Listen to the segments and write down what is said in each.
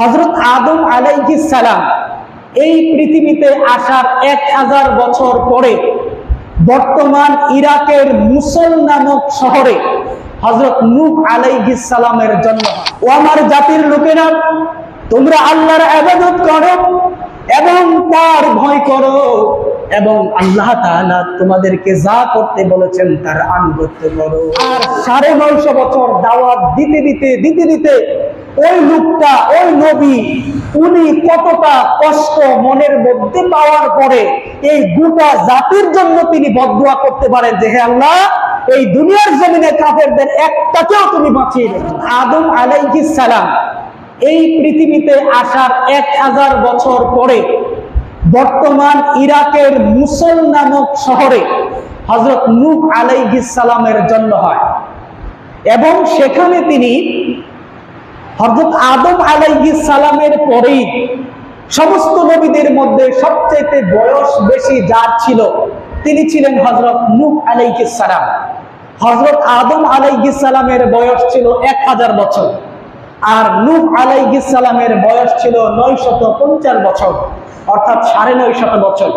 হজরত আদম আলাইহিস সালাম এই পৃথিবীতে আসার এক হাজার বছর পরে বর্তমান ইরাকের মুসল নামক শহরে হজরত নূহ আলাইহিস সালামের জন্ম ও আমার জাতির লোকেরা, তোমরা আল্লাহর আবাদত করো এবং তার ভয় করো এবং আল্লাহ তোমাদেরকে যা করতে বলেছেন তার আনুগত্য করো। আর সাড়ে নয়শো বছর দাওয়াত দিতে দিতে দিতে দিতে ওই লোকটা ওই নবী, উনি কতটা কষ্ট মনের মধ্যে পাওয়ার পরে এই গোটা জাতির জন্য তিনি বদুয়া করতে পারেন যে, হে আল্লাহ, এই দুনিয়ার জমিনে কাফেরদের একটাকেও তুমি বাঁচিয়ে আদম আলাইহিস সালাম এই পৃথিবীতে আসার এক হাজার বছর পরে বর্তমান ইরাকের মুসল নামক শহরে হজরত নূহ আলাইহিস সালামের জন্ম হয়। এবং সেখানে তিনি হজরত আদম আলাইহিস সালামের পরেই সমস্ত নবীদের মধ্যে সবচেয়ে বয়স বেশি যার ছিল, তিনি ছিলেন হজরত নূহ আলাইহিস সালাম। হজরত আদম আলাইহিস সালামের বয়স ছিল এক হাজার বছর আর নূহ আলাইহিস সালামের বয়স ছিল নয় শত পঞ্চাশ বছর, অর্থাৎ সাড়ে নয় শত বছর।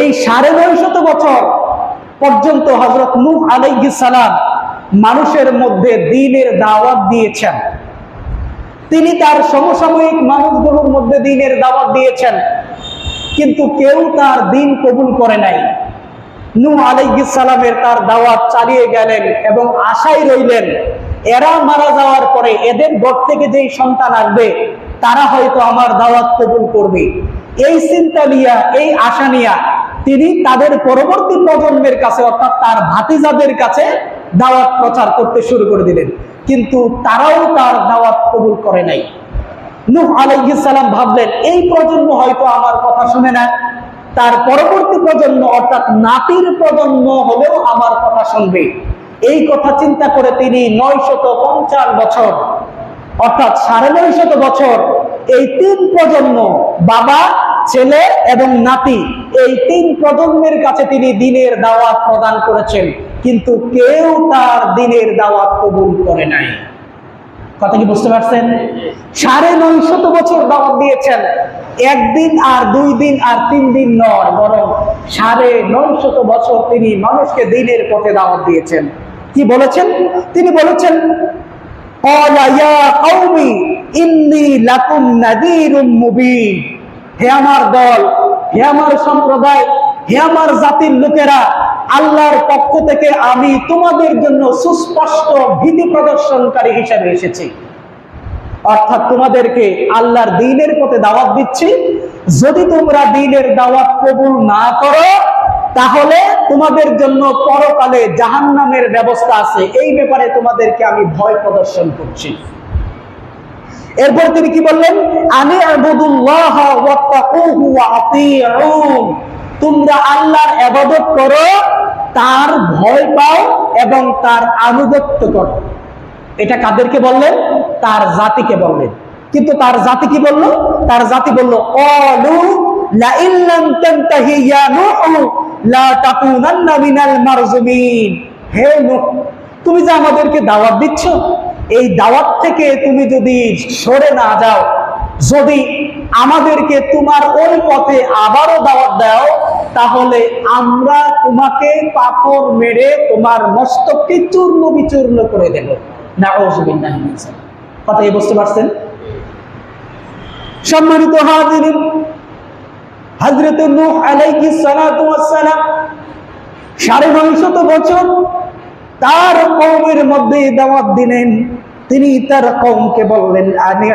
এই সাড়ে নয় শত বছর পর্যন্ত হজরত নূহ আলাইহিস সালাম মানুষের মধ্যে দিনের দাওয়াত দিয়েছেন। তিনি তার সমসাময়িক মানুষগুলোর মধ্যে দিনের দাওয়াত দিয়েছেন। কিন্তু কেউ তার দিন কবুল করে নাই। নু সালামের তার দাওয়াত চালিয়ে গেলেন এবং আশায় রইলেন, এরা মারা যাওয়ার পরে এদের ঘর থেকে যেই সন্তান আসবে, তারা হয়তো আমার দাওয়াত কবুল করবে। এই চিন্তা নিয়া, এই আশা নিয়া তিনি তাদের পরবর্তী প্রজন্মের কাছে অর্থাৎ তার ভাতিজাদের কাছে দাওয়াত প্রচার করতে শুরু করে দিলেন। কিন্তু তারাও তার দাওয়াত কবুল করে নাই। নূহ সালাম ভাবলেন, এই প্রজন্ম হয়তো আমার কথা শুনে না। তার পরবর্তী প্রজন্ম, অর্থাৎ নাতির প্রজন্ম হলেও আমার কথা শুনবে। এই কথা চিন্তা করে তিনি নয় শত পঞ্চাশ বছর, অর্থাৎ সাড়ে নয় শত বছর এই তিন প্রজন্ম, বাবা, ছেলে এবং নাতি, এই তিন প্রজন্মের কাছে তিনি দিনের দাওয়াত প্রদান করেছেন। কিন্তু কেউ তার দিনের দাওয়াত কবুল করে নাই। কথা কি বুঝতে পারছেন? সাড়ে নয় শত বছর দাওয়াত দিয়েছেন। একদিন আর দুই দিন আর তিন দিন নয়, বরং সাড়ে নয় শত বছর তিনি মানুষকে দিনের পথে দাওয়াত দিয়েছেন। কি বলেছেন? তিনি বলেছেন হে আমার দল, হে আমার সম্প্রদায়, হে আমার জাতির লোকেরা আল্লাহর পক্ষ থেকে আমি তোমাদের জন্য সুস্পষ্ট ভীতি প্রদর্শনকারী হিসেবে এসেছি। অর্থাৎ তোমাদেরকে আল্লাহর দিনের পথে দাওয়াত দিচ্ছি। যদি তোমরা দিনের দাওয়াত কবুল না করো, তাহলে তোমাদের জন্য পরকালে জাহান্নামের ব্যবস্থা আছে। এই ব্যাপারে তোমাদেরকে আমি ভয় প্রদর্শন করছি। এরপর তিনি কি বললেন? আমি আবুদুল্লাহ তোমরা আল্লাহর ইবাদত করো, তার ভয় পাও এবং তার আনুগত্য করো। এটা কাদেরকে বললেন? তার জাতিকে বললেন। কিন্তু তার জাতি কি বলল? তার জাতি বলল অলু তুমি যে আমাদেরকে দাওয়াত দিচ্ছ, এই দাওয়াত থেকে তুমি যদি সরে না যাও, যদি আমাদেরকে তোমার ওই পথে আবারও দাওয়াত দাও তাহলে আমরা তোমাকে পাথর মেরে তোমার মস্তককে চূর্ণ বিচূর্ণ করে দেব। নাউজুবিল্লাহ কথা কি বুঝতে পারছেন? সম্মানিত ওয়াস সালাম বছর তার কওমের মধ্যে দাওয়াত দিলেন। তিনি তার কওমকে বললেন আনি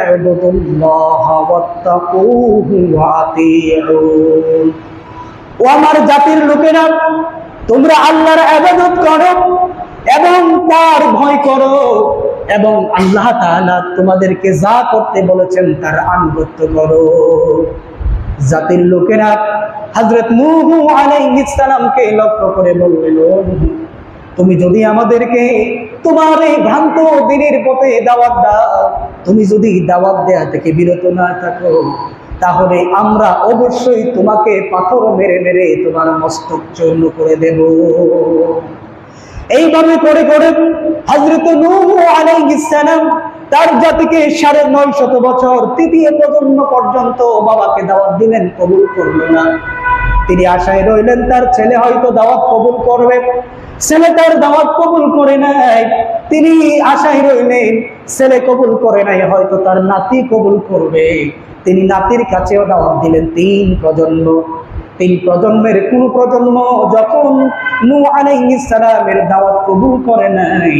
ও আমার জাতির লোকেরা তোমরা আল্লাহর আবাদত করো এবং তার ভয় করো এবং আল্লাহ তাআলা তোমাদেরকে যা করতে বলেছেন তার আনুগত্য করো। জাতির লোকেরা হযরত নূহ আলাইহিস সালামকে লক্ষ্য করে বললেন "ও নূহ, তুমি যদি আমাদেরকে তোমার এই ভ্রান্ত দিনের পথে দাওয়াত দাও তুমি যদি দাওয়াত দেয়া থেকে বিরত না থাকো তাহলে আমরা অবশ্যই তোমাকে পাথর মেরে মেরে তোমার মস্তক চূর্ণ করে দেব। এইভাবে করে করে হজরত সালাম তার জাতিকে সাড়ে নয় শত বছর তৃতীয় প্রজন্ম পর্যন্ত বাবাকে দাওয়াত দিলেন, কবুল করল না। তিনি আশায় রইলেন, তার ছেলে হয়তো দাওয়াত কবুল করবে। ছেলে তার দাওয়াত কবুল করে নাই। তিনি আশায় রইলেন, ছেলে কবুল করে নাই, হয়তো তার নাতি কবুল করবে। তিনি নাতির কাছেও দাওয়াত দিলেন তিন প্রজন্ম। তিন প্রজন্মের কোন প্রজন্ম যখন নূহ আলাইহিস সালামের দাওয়াত কবুল করে নাই,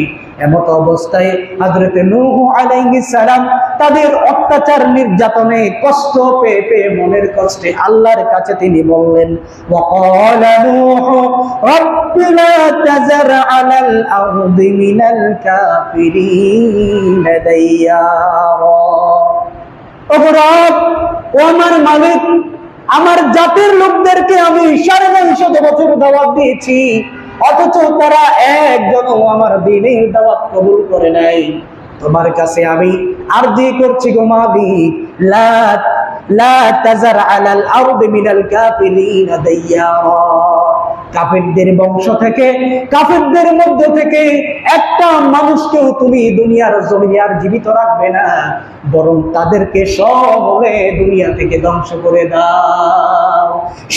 এমত অবস্থায় হযরতে নূহ আলাইহিস সালাম তাদের অত্যাচার নির্যাতনে কষ্ট পেয়ে পেয়ে মনের কষ্টে আল্লাহর কাছে তিনি বললেন আলাল ও আমার মালিক, আমার জাতির লোকদেরকে আমি সাড়ে নয় শত বছর দাওয়াত দিয়েছি, অথচ তারা একজনও আমার দিনের দাওয়াত কবুল করে নাই। তোমার কাছে আমি আরজি করছি গো মালিক, লা লা তাজার আলাল আরদি মিনাল কাফিরিন কাফেরদের বংশ থেকে, কাফেরদের মধ্য থেকে একটা মানুষকেও তুমি দুনিয়ার জমিনে আর জীবিত রাখবে না, বরং তাদেরকে সবে দুনিয়া থেকে ধ্বংস করে দাও।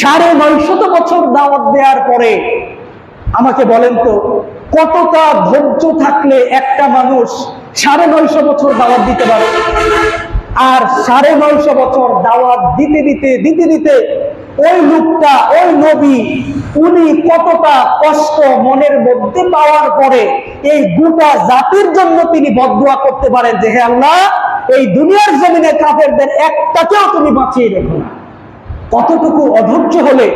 সাড়ে নয় শত বছর দাওয়াত দেওয়ার পরে আমাকে বলেন তো, কতটা ধৈর্য থাকলে একটা মানুষ সাড়ে নয়শো বছর দাওয়াত দিতে পারে? আর সাড়ে নয়শো বছর দাওয়াত দিতে দিতে দিতে দিতে ওই লোকটা, ওই নবী, উনি কতটা কষ্ট মনের মধ্যে পাওয়ার পরে এই গোটা জাতির জন্য তিনি বদুয়া করতে পারেন যে, হে আল্লাহ, এই দুনিয়ার জমিনে কাফেরদের একটাকেও তুমি বাঁচিয়ে রেখো কতটুকু অধৈর্য হলে,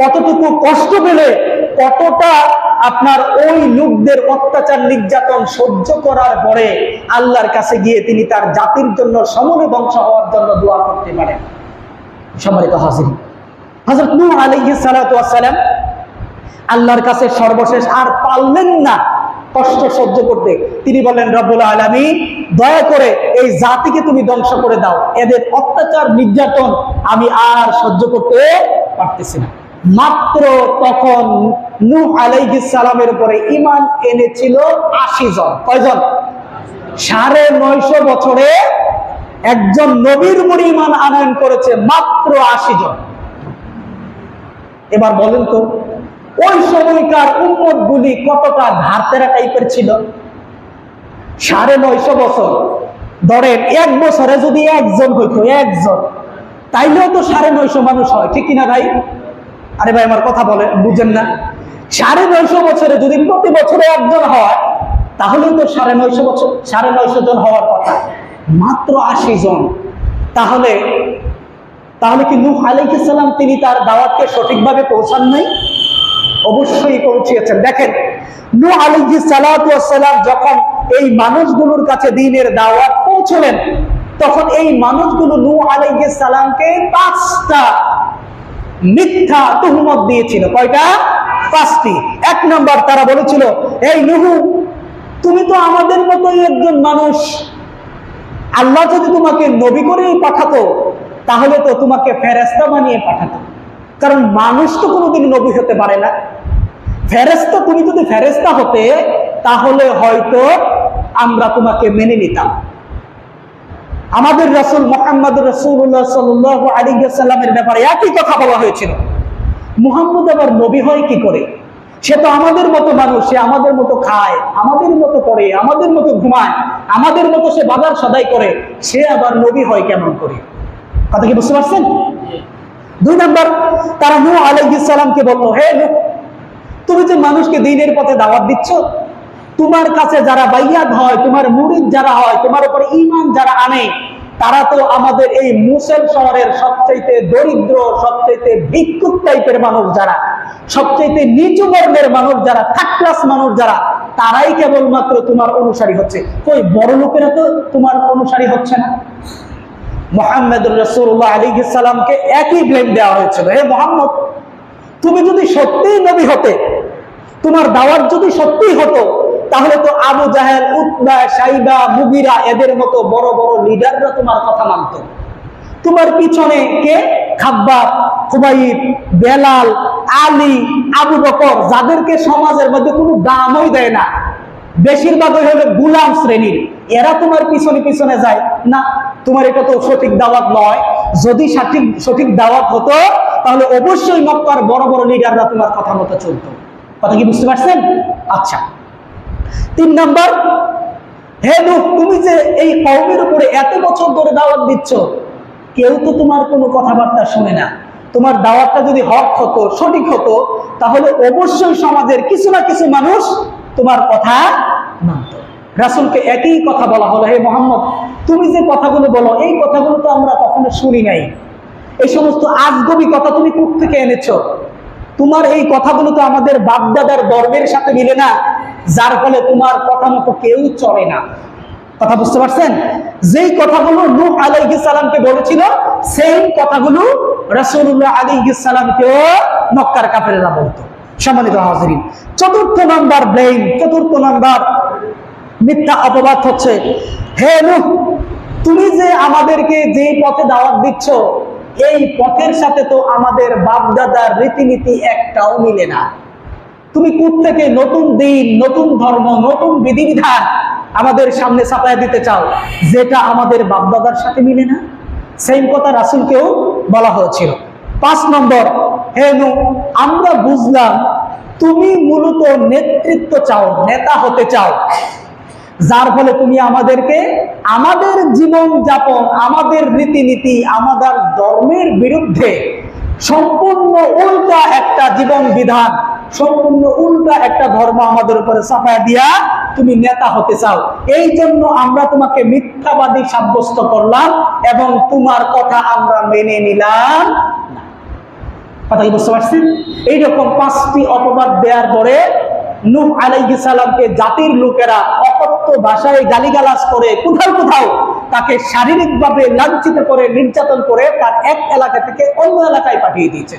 কতটুকু কষ্ট পেলে, কতটা আপনার ওই লোকদের অত্যাচার নির্যাতন সহ্য করার পরে আল্লাহর কাছে গিয়ে তিনি তার জাতির জন্য সমনে ধ্বংস হওয়ার জন্য দোয়া করতে পারেন। সম্মানিত হাজির হজরত সালাতু ওয়াস সালাম আল্লাহর কাছে সর্বশেষ আর পারলেন না কষ্ট সহ্য করতে। তিনি বললেন, রব্বুল আলমী দয়া করে এই জাতিকে তুমি ধ্বংস করে দাও। এদের অত্যাচার, নির্যাতন আমি আর সহ্য করতে পারতেছি না। মাত্র তখন নূহ আলাইহিস সালামের উপরে ইমান এনেছিল আশি জন। কয়জন? সাড়ে নয়শো বছরে একজন নবীর পরিমাণ আনয়ন করেছে মাত্র আশি জন। এবার বলেন তো, ওই সময়কার উন্মত গুলি কতটা ধারতেরা টাইপের ছিল? সাড়ে নয়শো বছর। ধরেন, এক বছরে যদি একজন হইতো, একজন, তাইলেও তো সাড়ে নয়শো মানুষ হয়, ঠিক কিনা ভাই? আরে ভাই, আমার কথা বলে বুঝেন না। সাড়ে নয়শো বছরে যদি প্রতি বছরে একজন হয় তাহলে তো সাড়ে নয়শো বছর, সাড়ে নয়শো জন হওয়ার কথা। মাত্র আশি জন। তাহলে তাহলে কি নূহ আলাইহিস সালাম তিনি তার দাওয়াতকে সঠিকভাবে পৌঁছান নাই? অবশ্যই পৌঁছিয়েছেন। দেখেন, নূহ আলাইহিস সালাতু সালাম যখন এই মানুষগুলোর কাছে দিনের দাওয়াত পৌঁছলেন, তখন এই মানুষগুলো নূহ আলাইহিস সালামকে পাঁচটা মিথ্যা তুহমত দিয়েছিল। কয়টা? পাঁচটি। এক নম্বর তারা বলেছিল, এই নুহু, তুমি তো আমাদের মতোই একজন মানুষ। আল্লাহ যদি তোমাকে নবী করেই পাঠাতো তাহলে তো তোমাকে ফেরেস্তা বানিয়ে পাঠাতো কারণ মানুষ তো কোনোদিন নবী হতে পারে না। ফেরেস্তা তুমি যদি ফেরেস্তা হতে, তাহলে হয়তো আমরা তোমাকে মেনে নিতাম। আমাদের রসুল মোহাম্মদ রসুল্লাহ সাল্লাহ আলিগাল্লামের ব্যাপারে একই কথা বলা হয়েছিল। মুহাম্মদ আবার নবী হয় কি করে? সে তো আমাদের মতো মানুষ, সে আমাদের মতো খায়, আমাদের মতো করে আমাদের মতো ঘুমায়, আমাদের মতো সে বাজার সদাই করে, সে আবার নবী হয় কেমন করে? কথা কি বুঝতে পারছেন? দুই নম্বর, তারা নূহ আলাইহিস সালামকে বলল, হে নূহ, তুমি যে মানুষকে দিনের পথে দাওয়াত দিচ্ছ, তোমার কাছে যারা বাইয়াত হয়, তোমার মুরিদ যারা হয়, তোমার উপরে ইমান যারা আনে, তারা তো আমাদের এই মুসেল শহরের সবচাইতে দরিদ্র, সবচাইতে ভিক্ষুক টাইপের মানুষ যারা, সবচাইতে নিচু বর্ণের মানুষ যারা থার্ড ক্লাস মানুষ যারা, তারাই কেবলমাত্র তোমার অনুসারী হচ্ছে। কই বড় লোকেরা তো তোমার অনুসারী হচ্ছে না? মোহাম্মদুর রসুল্লাহ আলী সালামকে একই ব্লেম দেওয়া হয়েছিল। হে মোহাম্মদ, তুমি যদি সত্যিই নবী হতে, তোমার দাওয়াত যদি সত্যিই হতো, তাহলে তো আবু জাহেল, উতবা সাইবা মুগিরা এদের মতো বড় বড় লিডাররা তোমার কথা মানত। তোমার পিছনে কে? খাব্বা খুবাইব, বেলাল, আলী, আবু বকর, যাদেরকে সমাজের মধ্যে কোনো দামই দেয় না। বেশিরভাগই হলো গুলাম শ্রেণির। এরা তোমার পিছনে পিছনে যায়। না তোমার এটা তো সঠিক দাওয়াত নয়। যদি সঠিক সঠিক দাওয়াত হতো, তাহলে অবশ্যই মক্কার বড় বড় লিডাররা তোমার কথা মতো চলতো। কথা কি বুঝতে পারছেন? আচ্ছা। তিন নাম্বার, হে নূহ, তুমি যে এই কওমের উপরে এত বছর ধরে দাওয়াত দিচ্ছ, কেউ তো তোমার কোনো কথাবার্তা শুনে না। তোমার দাওয়াতটা যদি হক হতো, সঠিক হতো, তাহলে অবশ্যই সমাজের কিছু না কিছু মানুষ তোমার কথা রাসূলকে একই কথা বলা হলো, হে মোহাম্মদ, তুমি যে কথাগুলো বলো, এই কথাগুলো তো আমরা কখনো শুনি নাই। এই সমস্ত আজগবি কথা তুমি কোথ থেকে এনেছো? তোমার এই কথাগুলো তো আমাদের বাপদাদার ধর্মের সাথে মিলে না, যার ফলে তোমার কথা মতো কেউ চলে না। কথা বুঝতে পারছেন? যেই কথাগুলো নূহ আলাইহিস সালামকে বলেছিল, সেই কথাগুলো রাসূলুল্লাহ আলাইহিস সালামকেও মক্কার কাফেররা বলতো। সম্মানিত হাজিরিন, চতুর্থ নাম্বার ব্লেম, চতুর্থ নাম্বার মিথ্যা অপবাদ হচ্ছে। হে নূহ, তুমি যে আমাদেরকে যে পথে দাওয়াত দিচ্ছ, এই পথের সাথে তো আমাদের বাপদাদার রীতিনীতি একটাও মিলে না। তুমি কোথ থেকে নতুন দিন, নতুন ধর্ম, নতুন বিধিবিধান আমাদের সামনে ছাপায় দিতে চাও, যেটা আমাদের বাপদাদার সাথে মিলে না? সেম কথা রাসুলকেও বলা হয়েছিল। পাঁচ নম্বর, হে আমরা বুঝলাম তুমি মূলত নেতৃত্ব চাও, নেতা হতে চাও। যার ফলে তুমি আমাদেরকে আমাদের জীবন যাপন, আমাদের রীতিনীতি, আমাদের ধর্মের বিরুদ্ধে সম্পূর্ণ উল্টা একটা জীবন বিধান, সম্পূর্ণ উল্টা একটা ধর্ম আমাদের উপরে চাপায় দিয়া তুমি নেতা হতে চাও। এই জন্য আমরা তোমাকে মিথ্যাবাদী সাব্যস্ত করলাম এবং তোমার কথা আমরা মেনে নিলাম কথা কি বুঝতে পারছেন? এইরকম পাঁচটি অপবাদ দেওয়ার পরে নূহ আলাইহি সালামকে জাতির লোকেরা অকথ্য ভাষায় গালিগালাজ করে কোথাও কোথাও তাকে শারীরিকভাবে লাঞ্ছিত করে, নির্যাতন করে তার এক এলাকা থেকে অন্য এলাকায় পাঠিয়ে দিয়েছেন।